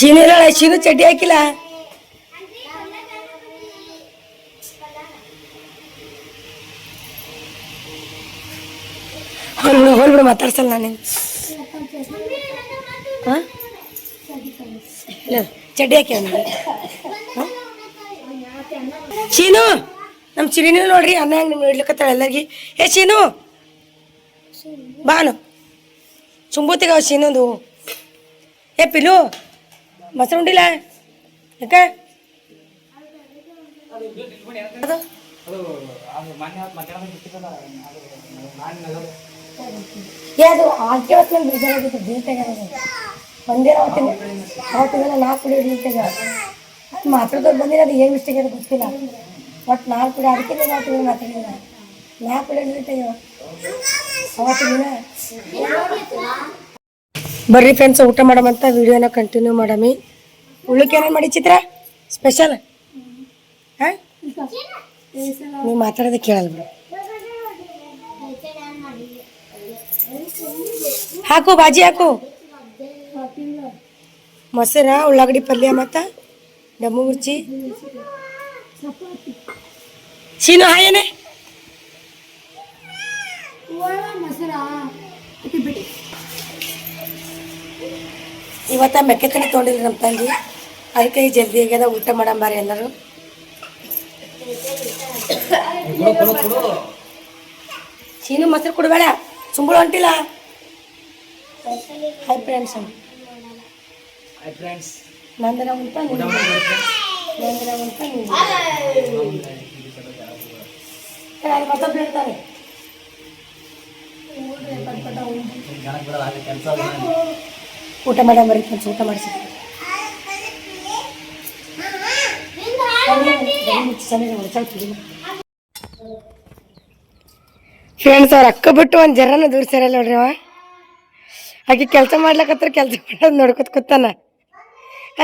ಶೀನು ಇಲ್ಲ ಶೀನು ಚಡ್ಡಿ ಹಾಕಿಲ್ಲ ಹೋಲ್ಬಿಡು ಹೋಲ್ಬಿಡು ಮಾತಾಡ್ಸಲ್ಲ ನಾನು ಹಾಂ? ಚಡ್ಡಿ ಹಾಕಿ ಶೀನು ನಮ್ಮ ಚಿರಿನೂ ನೋಡ್ರಿ, ಅನ್ನ ಹೆಂಗೆ ನಿಮ್ಗೆ ಇಡ್ಲಿಕ್ಕತ್ತಾಳ ಎಲ್ಲರಿಗೆ. ಏ ಶೀನು ಬಾನು ಚುಂಬೂತಿಗ ಶೀನೊಂದು ಏ ಪಿಲು ಮೊಸರು ಉಂಡಿಲ್ಲ ಯಾಕ? ಅದು? ಆಕೆ ಹೊತ್ತಿನ ಬೇಜಾರಾಗಿತ್ತು ದಿನ ತೆಗೆಯೋದು ಒಂದೇ ಅವತ್ತಿನ ಅವತ್ತಿನ ನಾಲ್ಕು ಕುಡಿ ಅದು ಮಾತಾಡೋದು ಬಂದಿಲ್ಲ, ಅದು ಏನು ಮಿಸ್ಟೇಕ್ ಅದು ಗೊತ್ತಿಲ್ಲ. ಒಟ್ಟು ನಾಲ್ಕು ಕುಡಿ, ಅದಕ್ಕೆ ಅವತ್ತಿನ ಮಾತಾಡಿಲ್ಲ. ನಾಲ್ಕು ಇಡ್ಲಿಕ್ಕೆ ಅವತ್ತಿನ ದಿನ ಬರ್ರಿ ಫ್ರೆಂಡ್ಸ್ ಊಟ ಮಾಡಮಂತ ವಿಡಿಯೋನ ಕಂಟಿನ್ಯೂ ಮಾಡಮಿ. ಉಳ್ಳಕ್ಕೆ ಏನೇನು ಮಾಡಿ ಚಿತ್ರ? ಸ್ಪೆಷಲ್ ಹಾಂ? ನೀವು ಮಾತಾಡೋದು ಕೇಳಲ್ಲ ಬಿಡು. ಹಾಕು, ಬಾಜಿ ಹಾಕು. ಮೊಸರ, ಉಳ್ಳಾಗಡ್ಡಿ ಪಲ್ಯ ಮತ್ತು ಡಬ್ಬು ಮಿರ್ಚಿ. ಶೀನು ಹಾಯೇನೆ ಇವತ್ತ ಮೆಕ್ಕೆತನ ತೊಗೊಂಡಿಲ್ಲ ನಮ್ಮ ತಂಗಿ. ಅದಕ್ಕೆ ಜಲ್ದಿ ಆಗ್ಯದ ಊಟ ಮಾಡಂಬಾರಿ ಎಲ್ಲರೂ. ಚೀನು ಮೊಸರು ಕೊಡಬೇಡ. ಸುಂಬಳ ಹೊಂಟಿಲ್ಲ. ಹೈ ಫ್ರೆಂಡ್ಸ್ ಹೈ ಫ್ರೆಂಡ್ಸ್ ನಂದರ ಉಂಟ ನಂದರ ಉಂಟ ಮತ್ತೊಬ್ಬ ಹೇಳ್ತಾರೆ ಕೆಲಸ ಊಟ ಮಾಡಂಬರಿ ಫ್ರೆಂಡ್ಸ್ ಊಟ ಮಾಡಿಸಿ ಫ್ರೆಂಡ್ಸ್, ಅವ್ರ ಅಕ್ಕ ಬಿಟ್ಟು ಒಂದು ಜರನ ದೂರ ನೋಡ್ರಿ ಅವ. ಆಕೆ ಕೆಲಸ ಮಾಡ್ಲಕತ್ರ ಕೆಲಸ ಮಾಡೋದು ನೋಡ್ಕೊತ ಕೂತಾನ.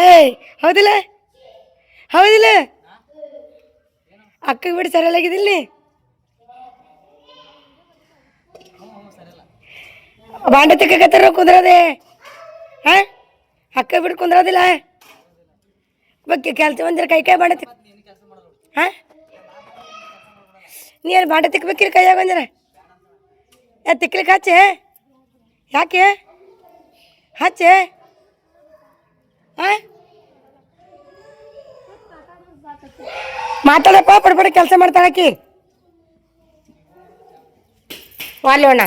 ಏಯ್, ಹೌದಿಲ್ಲ? ಹೌದಿಲ್ಲ? ಅಕ್ಕ ಬಿಟ್ಟು ಸರಿಯಾಗಿದ್ದಿಲ್ಲಿ ನೀ? ಬಾಂಡೆ ತೆಕ್ಕಕತ್ತಾರ ಕುಂದ್ರದೆ. ಹಾ? ಅಕ್ಕ ಬಿಟ್ಟು ಕುಂದ್ರೋದಿಲ್ಲ. ಬಗ್ಗೆ ಕೆಲಸ ಬಂದಿರ ಕೈ ಕೈ ಬಾಂಡೆ ತಿಕ್ ಹಾ? ನೀ ಅಲ್ಲಿ ಬಾಂಡೆ ತಿಕ್ಬೇಕಿರಿ ಕೈಯಾಗ ಬಂದಿರ ಯಾ ತಿಕ್ಲಿಕ್ಕೆ ಹಚ್ಚೆ? ಯಾಕೆ? ಹಚ್ಚೆ? ಹಾ? ಮಾತಾಡಪ್ಪ ಪಡ್ಪಡ ಕೆಲಸ ಮಾಡ್ತಾಳಕಿ ವಾಲ್ಯೋಣ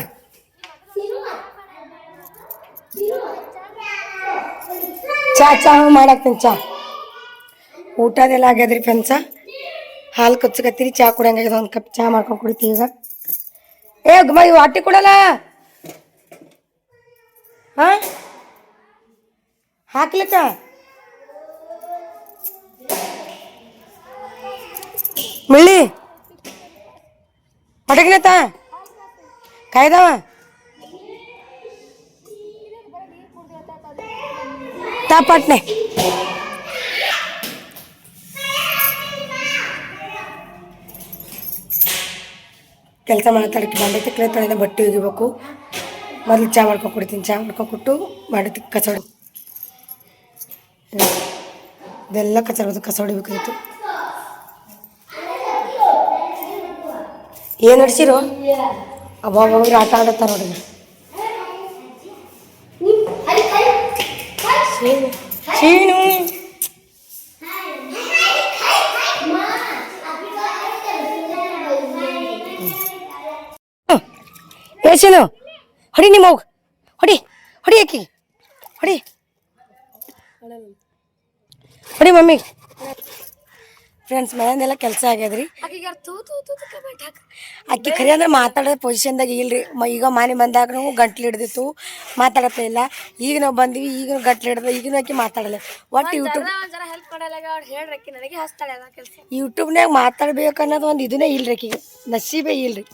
ಚಾ ಚಾ ಮಾಡಾಕ್ತೀನಿ ಚಾ ಊಟದೆಲ್ಲ ಆಗ್ಯದ್ರಿ ಫ್ರೆಂಡ್ಸ ಹಾಲು ಕಚ್ಚಕತ್ತೀರಿ ಚಾ ಕುಡಿಯಂಗಾಗ್ಯದ ಒಂದು ಕಪ್ ಚಾ ಮಾಡ್ಕೊಂಡು ಕುಡಿತೀವಿ ಈಗ ಏ ಗುಮ್ಮ ಇವು ಅಟ್ಟಿ ಕೊಡಲ್ಲ ಹಾ ಹಾಕ್ಲಿಕ್ಕ ಮುಳ್ಳಿ ಹೊಟಗಿನತ್ತ ಕಾಯ್ದವ ತಾಪಟ್ನೆ. ಕೆಲಸ ಮಾತಾಡಕ್ಕೆ ಬಂದ ತಿಕ್ಕಲೆ ತೊಳೆದ ಬಟ್ಟೆ ಒಗಿಬೇಕು. ಮೊದಲು ಚಾ ಮಾಡ್ಕೊಂಡು ಕೊಡ್ತೀನಿ ಚಾ ಮಾಡ್ಕೊಂಡು ಕೊಟ್ಟು ಬಾಂಡೆ ತಿಕ್ಕ ಕಸ ಇದೆಲ್ಲ ಕಸೋಡಿ ಕಸ ಹೊಡಿಬೇಕಾಯ್ತು ಏನು ನಡ್ಸಿರು? ಅವಾಗ ಆಟ ಆಡತ್ತಾರ ನೋಡ್ರಿ. ಶೀನು ಶೀನು ಏ ಶೀನು ಹೊಡಿ ನಿಮ್ಮ ಹೋಗ್. ಹೊಡಿ. ಹೊಡಿ ಆಕಿ ಹೊಡಿ. ಹೊಡಿ ಮಮ್ಮಿ. ಫ್ರೆಂಡ್ಸ್ ಮನೆಯಲ್ಲೆಲ್ಲ ಕೆಲಸ ಆಗ್ಯದ್ರಿ. ಅಕ್ಕಿ ಖರೆ ಅಂದ್ರೆ ಮಾತಾಡೋ ಪೊಸಿಷನ್ದಾಗ ಇಲ್ರಿ. ಈಗ ಮನೆ ಬಂದಾಗ ನಾವು ಗಂಟ್ಲು ಹಿಡ್ದಿತ್ತು ಮಾತಾಡಪ್ಪ ಇಲ್ಲ. ಈಗ ನಾವು ಬಂದಿವಿ ಈಗ ಗಂಟ್ಲು ಹಿಡ್ದ ಈಗಿನ ಅಕ್ಕಿ ಮಾತಾಡಲ್ಲ. ಒಟ್ಟು ಯೂಟ್ಯೂಬ್ ಯೂಟ್ಯೂಬ್ನಾಗ ಮಾತಾಡ್ಬೇಕು ಅನ್ನೋದು ಒಂದು ಇದನ್ನೇ ಇಲ್ರಿ ಅಕ್ಕಿಗೆ ನಸೀಬೇ ಇಲ್ರಿ.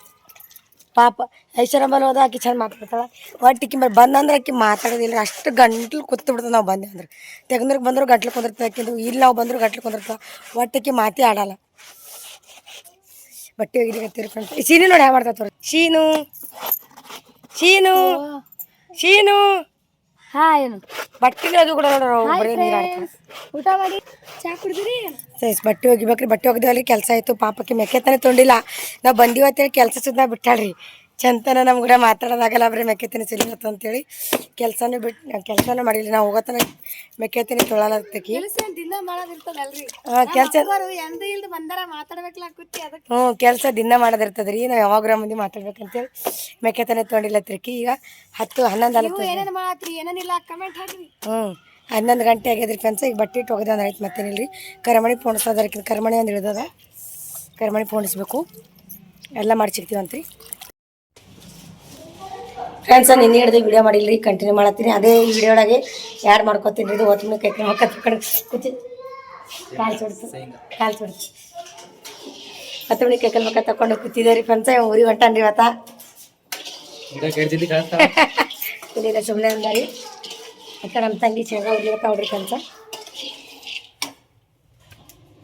ಪಾಪ ಐಶ್ವರ್ಯಂಬಲ್ ಹೋದ ಆಕಿ ಚಂದ ಮಾತಾಡ್ತಾಳೆ. ಒಟ್ಟು ಆಕಿ ಮೇಲೆ ಬಂದಂದ್ರೆ ಆಕಿ ಮಾತಾಡೋದಿಲ್ಲ ಅಷ್ಟು ಗಂಟ್ಲು ಕೂತು ಬಿಡ್ತದೆ ನಾವು ಬಂದೆ ಅಂದ್ರೆ. ತೆಗಂದ್ರಿಗೆ ಬಂದರೂ ಗಂಟ್ಲು ಕುಂದಿರ್ತದೆ ಆಕಿಂದು ಇಲ್ಲಿ ನಾವು ಬಂದರೂ ಗಂಟ್ಲು ಕುಂದಿರ್ತವೆ ಒಟ್ಟು ಆಕಿ ಮಾತೇ ಆಡಲ್ಲ. ಬಟ್ಟೆ ಒಗಿಲಿಕ್ಕೆ ಫ್ರೆಂಡ್ಸ್ ಶೀನು ನೋಡಿ ಹ್ಯಾ ಮಾಡ್ತಾ ತೋರಿ ಶೀನು ಶೀನು ಶೀನು ಹಾ ಏನು ಬಟ್ಟೆ ಅದು ಕೂಡ ನೋಡ್ರಿ ಊಟ ಮಾಡಿ ಚಾ ಕುಡಿದಿರಿ? ಸರಿ ಬಟ್ಟೆ ಒಗಿಬೇಕ್ರಿ. ಬಟ್ಟೆ ಒಗ್ದೇವಲ್ರಿ ಕೆಲಸ ಆಯಿತು. ಪಾಪಕ್ಕೆ ಮೆಕ್ಕೆತನೆ ತೊಂಡಿಲ್ಲ. ನಾವು ಬಂದೀವಿ ಅಂತೇಳಿ ಕೆಲಸ ಸುತ್ತ ಬಿಟ್ಟಾಳ್ರಿ. ಚಂತನ ನಮ್ಮ ಕೂಡ ಮಾತಾಡೋದಾಗಲ್ಲ ಬರೀ ಮೆಕ್ಕೆತನೆ ಸುಲಿಗತ್ತ ಅಂತೇಳಿ. ಕೆಲಸನೂ ಬಿಟ್ಟು ಕೆಲಸನೂ ಮಾಡಿಲ್ಲ. ನಾವು ಹೋಗೋತನ ಮೆಕ್ಕೆತನೆ ತೊಳಲತ್ತಕಿ ಕೆಲಸ ದಿನ ಮಾಡೋದಿರ್ತದಲ್ರಿ. ಕೆಲಸ ಹ್ಞೂ ಕೆಲಸ ದಿನ ಮಾಡೋದಿರ್ತದೆ ರೀ ನಾವು ಯಾವಾಗ ಮಂದಿ ಮಾತಾಡ್ಬೇಕಂತೇಳಿ ತೊಂಡಿಲ್ಲ ತೊಗೊಂಡಿಲ್ಲತ್ರಿಕಿ ಈಗ ಹತ್ತು ಹನ್ನೊಂದು ಅಲ್ಲ ಹ್ಞೂ ಹನ್ನೊಂದು ಗಂಟೆ ಆಗ್ಯದ್ರಿ ಫ್ರೆಂಡ್ಸ್ ಈಗ ಬಟ್ಟೆ ಇಟ್ಟು ಒಗದ ಆಯ್ತು ಮತ್ತೇನಿಲ್ಲ ಕರಮಣಿ ಪೋಣಿಸೋದಕ್ಕಿಂತ ಪೋಣಿಸೋದಕ್ಕೆ ಕರಮಣಿ ಒಂದು ಹಿಡ್ದದ ಕರಮಣಿ ಪೋಣಿಸ್ಬೇಕು. ಎಲ್ಲ ಮಾಡಿ ರೀ ಫ್ರೆಂಡ್ಸ್ ನಿನ್ನೆ ಹಿಡ್ದು ವಿಡಿಯೋ ಮಾಡಿಲ್ರಿ ಕಂಟಿನ್ಯೂ ಮಾಡತ್ತೀನಿ ಅದೇ ಈ ವಿಡಿಯೋ ಒಳಗೆ ಯಾರು ಮಾಡ್ಕೊತೀನಿ ಇದು? ಒತ್ತಮಿ ಕೈ ಕಡೆ ಕುಚ್ಚಿ ಕಾಲು ಸುಡ್ತು ಕಾಲು ಸುಡ್ತು ಹತ್ತು ಕೈ ಮಕ್ಕ ತಕೊಂಡು ಕೂತಿದ್ದೆ ರೀ ಫ್ರೆಂಡ್ಸ್ ಊರಿಗೆ ಹೊಂಟಾನ್ರಿ ಇವತ್ತ. ಇಲ್ಲ ಸುಮ್ಮನೆ ಅಂದಾರಿ. ಅಕ್ಕ ನಮ್ಮ ತಂಗಿ ಶೇಂಗಾ ಉರ್ಲಿಕ್ಕೆ ಕೆಲಸ.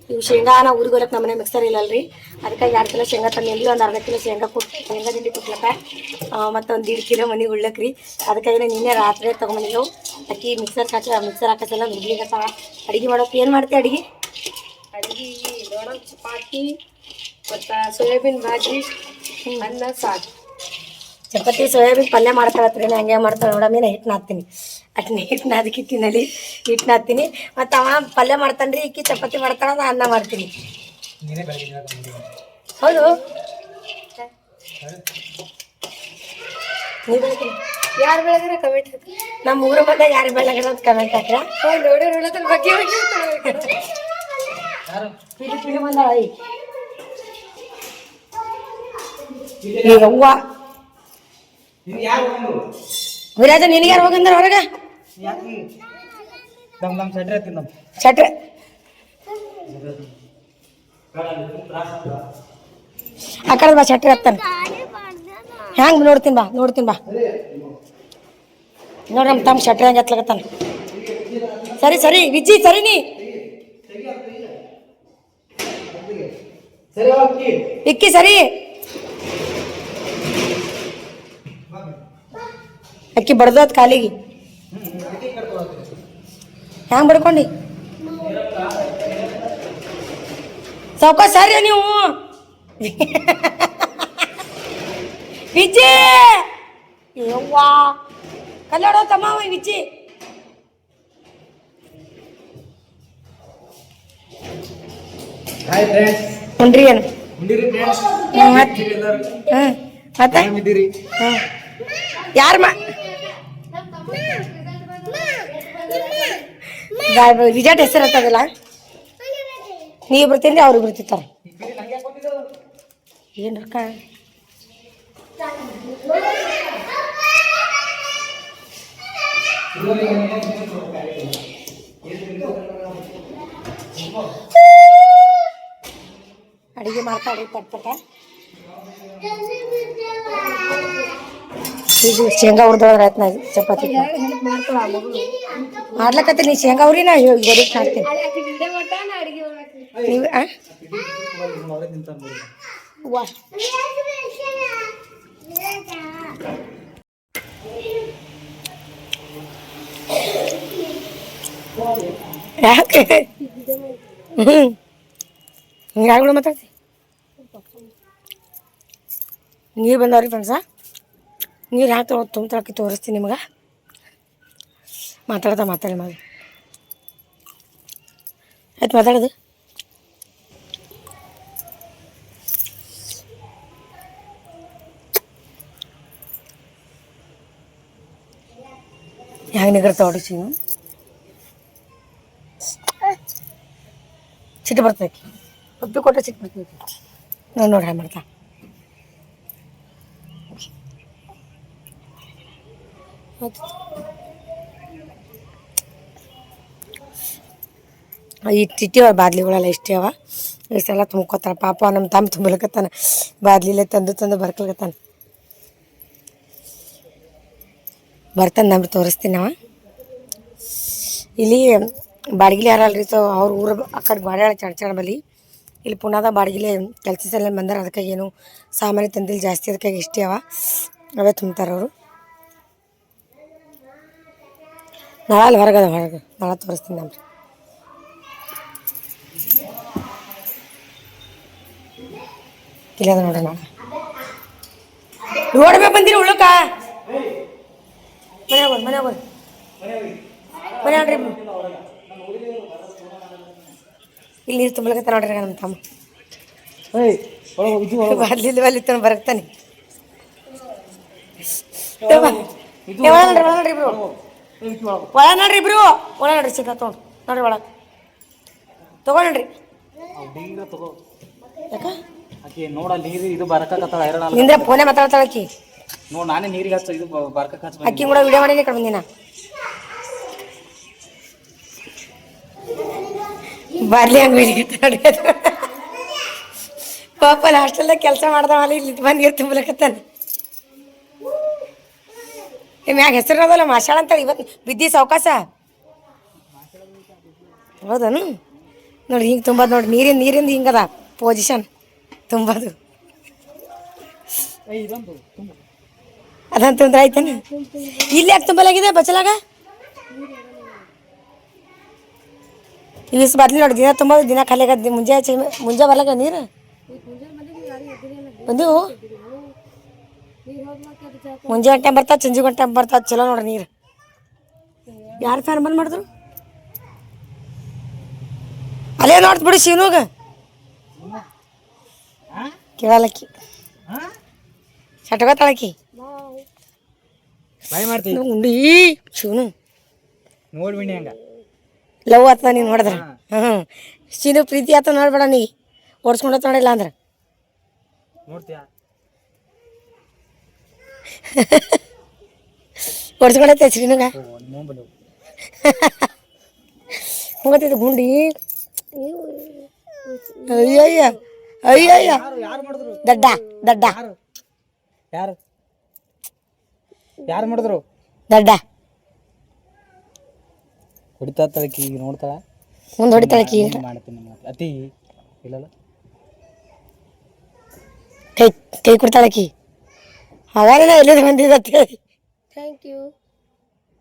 ಇವು ಶೇಂಗಾನ ಊರಿಗೆ ನಮ್ಮನೆ ಮಿಕ್ಸರ್ ಇಲ್ಲಲ್ರಿ. ಅದಕ್ಕೆ ಎರಡು ಕಿಲೋ ಶೇಂಗಾ ತಂದಿಲ್ಲ ಒಂದು ಅರ್ಧ ಕಿಲೋ ಶೇಂಗಾ ಕೊಟ್ಟು ಶೇಂಗಾ ತಿಂಡಿ ಕುಟ್ಲಕ್ಕ ಮತ್ತು ಒಂದು ದೀಡ್ ಕಿಲೋ ಮನೆಗೆ ಉಳ್ಳಕ್ಕೆ ರೀ ಅದಕ್ಕಾಗಿ ನಿನ್ನೆ ರಾತ್ರಿ ತೊಗೊಂಬಂದಿದ್ದೆವು ಅಕ್ಕಿ ಮಿಕ್ಸರ್ ಹಾಕಿ ಮಿಕ್ಸರ್ ಹಾಕಸಲ್ಲ ನುಗ್ಲಿಕ್ಕೆ ಅಡುಗೆ ಮಾಡೋಕೆ ಏನು ಮಾಡ್ತೀವಿ ಅಡುಗೆ? ಅಡಿಗೆ ನೋಡೋ ಚಪಾತಿ, ಮತ್ತು ಸೋಯಾಬೀನ್ ಭಾಜಿ, ಅನ್ನ ಸಾರು ಚಪಾತಿ ಸೋಯಾಬೀನ್ ಪಲ್ಯ ಮಾಡ್ತಾಳತ್ರಿ ನಾ ಹಂಗೆ ಮಾಡ್ತಾಳೆ. ನೋಡಮ್ಮಿ ನಾ ಹಿಟ್ಟು ನಾದ್ತೀನಿ ಅಟ್ ಹಿಟ್ಟು ನಾದಕ್ಕೆ ತಿನ್ನಲಿ ಹಿಟ್ಟು ನಾದ್ತೀನಿ ಮತ್ತು ಅವ ಪಲ್ಯ ಮಾಡ್ತಾನ್ರಿ ಇಕ್ಕಿ ಚಪಾತಿ ಮಾಡ್ತಾಳ ನಾ ಅನ್ನ ಮಾಡ್ತೀನಿ. ಹೌದು. ಯಾರು ಬೆಳೆದ್ರೆ ಕಮೆಂಟ್ ಹಾಕ್ರಿ ನಮ್ಮ ಊರ ಬಂದ ಯಾರು ಬೆಳಗ್ರ ಅಂತ ಕಮೆಂಟ್ ಹಾಕ್ರ ನೋಡಿ ನೋಡೋದ್ರ ಬಗ್ಗೆ ಈಗ ಮಾತಾಡ್ಬೇಕು. ಈ ಈಗ ಹೂವ ವಿರಾಜ ನಿನಗೆ ಯಾರು ಹೋಗಂದ್ರ ಹೊರಗೆ? ನಮ್ ನಮ್ ಸಟ್ರೆ ತಿಂದಮ್ ಸಟ್ರೆ ಆ ಕಡೆ ಬಾ ಸಟ್ರೆ ಹತ್ತಾನ. ಹ್ಯಾಂಗ ನೋಡ್ತೀನಿ ಬಾ ನೋಡ್ತೀನಿ ಬಾ. ನೋಡ್ರಿ ನಮ್ಮ ತಮ್ಮ ಸಟ್ರೆ ಹೆಂಗೆ ಹತ್ಲಕತ್ತಾನ ಸರಿ ಸರಿ ವಿಜಿ ಸರಿ ನೀ. ಇಕ್ಕಿ ಸರಿ. ಅಕ್ಕಿ ಬಡ್ದೋತ್ ಕಾಲಿಗೆ. ಹ್ಯಾಂಗ ಬಡ್ಕೊಂಡಿ? ಸಾವ್ಕ ಸರಿ ನೀವು. ವಿಜಿ ಯವ್ವಾ. ಕಲ್ಲಡೋ ತಮ್ಮ ವಿಜಿ ಹಾಯ್ ಫ್ರೆಂಡ್ಸ್ ಉಂಡ್ರಿ ಏನು? ಉಂಡಿರಿ ಫ್ರೆಂಡ್ಸ್ ಮತ್ತೆ? ಹ್ಮ್. ಯಾರ ಮಾ ರಿಜಲ್ಟ್ ಹೆಸರು ಹತ್ತದಲ್ಲ ನೀವು ಬರ್ತೀನಿ ಅವ್ರಿಗೆ ಬರ್ತಿರ್ತಾರೆ ಏನು ರೊಕ್ಕ? ಅಡಿಗೆ ಮಾಡ್ತಾ ಅಡಿಗೆ ಪಟ್ಪಟ. ಈಗ ಶೇಂಗಾ ಹುರಿದೊಳಗೆ ಆಯ್ತು ನಾ ಚಪಾತಿ. ಮಾಡ್ಲಕತ್ತೀನಿ ನೀ ಶೇಂಗಾ ಹುರಿ ನಾ ಇವಾಗ ಅಡಿಗೆ ಮಾಡ್ತೀನಿ. ನೀವು ಯಾಕೆ? ಹ್ಞೂ ಯಾರು ಮಾತಾಡ್ತಿ? ನೀರು ಬಂದವ್ರಿ ಫ್ರೆಂಡ್ಸ ನೀರು ಹಾಕಿ ತುಂಬ್ತಾಕಿ ತೋರಿಸ್ತೀನಿ ನಿಮಗೆ? ಮಾತಾಡ್ತಾ ಮಾತಾಡಿ ಮಾಡಿ ಆಯ್ತು ಮಾತಾಡೋದು. ಹೆಂಗೆ ನಿಗರ್ತಾವ ಹೊಡಿಸಿ ಚಿಟ್ಟು ಬರ್ತೈತಿ. ಒಪ್ಪಿ ಕೊಟ್ಟರೆ ಚಿಟ್ಟು ಬರ್ತೈತಿ. ನೋಡಿ ನೋಡಿ ಹ್ಯಾಂಗೆ ಮಾಡ್ತಾ. ತಿಟ್ಟಿವ ಬಾದ್ಲಿಗಳೆಲ್ಲ ಇಷ್ಟೇ ಅವ. ಇಷ್ಟೆಲ್ಲ ತುಂಬ್ಕೊತಾನ. ಪಾಪ ನಮ್ಮ ತಮ್ಮ ತುಂಬಲಕತ್ತಾನ. ಬಾದ್ಲಿಲೆ ತಂದು ತಂದು ಬರ್ಕಲ್ಕತ್ತಾನ. ಬರ್ತಾನೆ ನಮ್ಗೆ ತೋರಿಸ್ತೀನಿ ಅವ. ಇಲ್ಲಿ ಬಾಡಿಗೆ ಯಾರಲ್ರಿ ಸೊ ಅವ್ರ ಊರ ಆ ಕಡೆ ಬಾಡ್ಯಾಳ ಚಡ್ಚಾಡ ಬಲಿ. ಇಲ್ಲಿ ಪುನಾದ ಬಾಡಿಗೆಲೆ ಕೆಲಸ ಸಲ ಬಂದಾರ. ಅದಕ್ಕಾಗಿ ಏನು ಸಾಮಾನ್ಯ ತಂದಿಲ್ಲ ಜಾಸ್ತಿ ಅದಕ್ಕಾಗಿ ಇಷ್ಟೇ ಅವ. ಅವೇ ತುಂಬ್ತಾರೆ ಅವರು. ನಳ ಅಲ್ಲಿ ಹೊರಗದ ಹೊರಗೆ ನಾಳೆ ತೋರಿಸ್ತೀನಿ ನಮ್ರಿ ಇಲ್ಲದ ನೋಡ್ರಿ ನಾಳೆ ನೋಡ್ಬೇಕು ಬಂದಿರಿ ಉಳ್ಳಕ ಮನೆ ಹೋಗೋದು ಮನೆ ಹೋಗೋದು ಮನೆ ನೋಡ್ರಿ ಇಲ್ಲಿ ನೀರು ತುಂಬಲಕತ್ತ ನೋಡ್ರಿ ನಮ್ಮ ತಮ್ಮ. ಬರ್ಲಿಲ್ಲ ಅಲ್ಲಿ ತನ. ಬರಕ್ತಾನೆ ನೋಡ್ರಿ ನೋಡ್ರಿ ಇಬ್ರು ಒಳ ನೋಡ್ರಿ ಇಬ್ರು. ಒಳ ನೋಡ್ರಿ ಸಿಕ್ಕ ತೊಗೊಂಡು. ನೋಡ್ರಿ ಒಳ ತಗೊಂಡ್ರಿ ಯಾಕ? ಆಕಿ ನೋಡ ನೀರು ಇದು ಬರಕತ್ತಾಳ ಹೈರಾಣ. ನಿಂದ್ರೆ ಫೋನೇ ಮಾತಾಡ್ತಾಳಕಿ ನೋಡ್ ನಾನೇ ನೀರಿಗೆ ಹಚ್ಚ ಇದು ಬರ್ಕಕ್ ಹಚ್ಚ ಅಕ್ಕಿ ಕೂಡ ವಿಡಿಯೋ ಮಾಡಿ ಕಡೆ ಬಂದಿನ ಬರ್ಲಿ ಹಂಗೆ ವಿಡಿಯೋ ಪಾಪ ಹಾಸ್ಟೆಲ್ದಾಗ ಕೆಲಸ ಮಾಡ್ದವಲ್ಲ ಇಲ್ಲಿ ಬಂದು ನೀರು ತುಂಬಲಕತ್ತಾನ. ಮ್ಯಾಗ ಹೆಸರು ಅದಲ್ಲ ಮಾಷಾಳ ಅಂತೇಳಿ ಇವತ್ತು ಬಿದ್ದಿ ಸಾವಕಾಶ ಹೌದನು? ನೋಡಿ ಹಿಂಗೆ ತುಂಬದು ನೋಡಿ ನೀರಿಂದ ನೀರಿಂದ ಹಿಂಗದ ಪೊಸಿಷನ್ ತುಂಬದು. ಅದಂತ ತೊಂದ್ರೆ ಆಯ್ತಾನೆ? ಇಲ್ಲಿ ಯಾಕೆ ತುಂಬಲಾಗಿದೆ ಬಚ್ಚಲಾಗ? ಇವಿಸ್ ಬದ್ಲಿ ನೋಡಿ, ದಿನ ತುಂಬ ದಿನ ಖಾಲಿ ಆಗತ್ತೆ ಮುಂಜೆ ಮುಂಜೆ ಬರ್ಲಾಗ ನೀರು? ಬಂದಿವು? ಮುಂಜೆ ಟೈಮ್ ಬರ್ತಾ ಸಂಜೆ ಗಂಟೆ ಬರ್ತಾ ಚಲೋ ನೋಡ್ರಿ ನೀರು. ಯಾರು ಫ್ಯಾನ್ ಬಂದ್ ಮಾಡಿದ್ರು? ಅಲ್ಲೇ ನೋಡ್ತು ಬಿಡಿ ಶಿವನುಗ. ಕೇಳಲಕ್ಕಿ. ಮಾಡ್ತಿ. ಉಂಡಿ ಶಿವನು. ನೋಡ್ಬಿಡಿ ಹಂಗ. ಲವ್ ಆತ ನೀನು ನೋಡಿದ್ರೆ? ಹ್ಞೂ ಶಿನು ಪ್ರೀತಿ ಆತ ನೋಡ್ಬೇಡ ನೀ. ಓಡಿಸ್ಕೊಂಡ ನೋಡಿಲ್ಲ ಅಂದ್ರೆ ನೋಡ್ತೀಯಾ? ಓ ನೋಂಬಲು ಹೋಗತ್ತೈತೆ ಗುಂಡಿ. ಅಯ್ಯಯ್ಯ ಅಯ್ಯಯ್ಯ. ದಡ್ಡ ದಡ್ಡ. ಯಾರು? ಯಾರು? ಮಾಡಿದ್ರು? ದಡ್ಡ. ಹೊಡಿತಾ ತಳಕಿ ನೋಡ್ತಾಳ? ಮುಂದೆ ಹೊಡಿತಾಳಕಿ ಮಾಡ್ತೀನಿ. ಅತಿ ಇಲ್ಲಲ್ಲ? ಕೈ ಕೈ ಕೊಡ್ತಾಳಕಿ ಹಾಗಾದ್ರೆ ಎಲ್ಲಿಂದ ಬಂದಿದ್ದತ್ತೆ thank you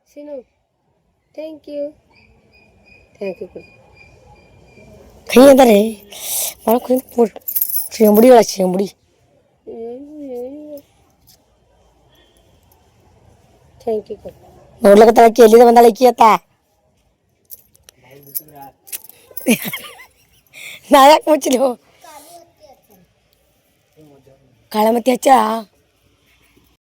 Sinu thank you thank you ಕೈ ಅಂದರೆ ಒಳಗೆ ಕುಂತು ಶಿಂಬುಡಿ ಒಳಗೆ ಶಿಂಬುಡಿ ಥ್ಯಾಂಕ್ ಯು ನೋಡ್ಲಕತ್ತಾಳಕಿ ಎಲ್ಲಿಂದ ಬಂದಾಳಕಿ ಅತ್ತ ನಾ ಯಾಕೆ ಮುಚ್ಚಲಿ ಕಾಳಮತಿ ಹಚ್ಚ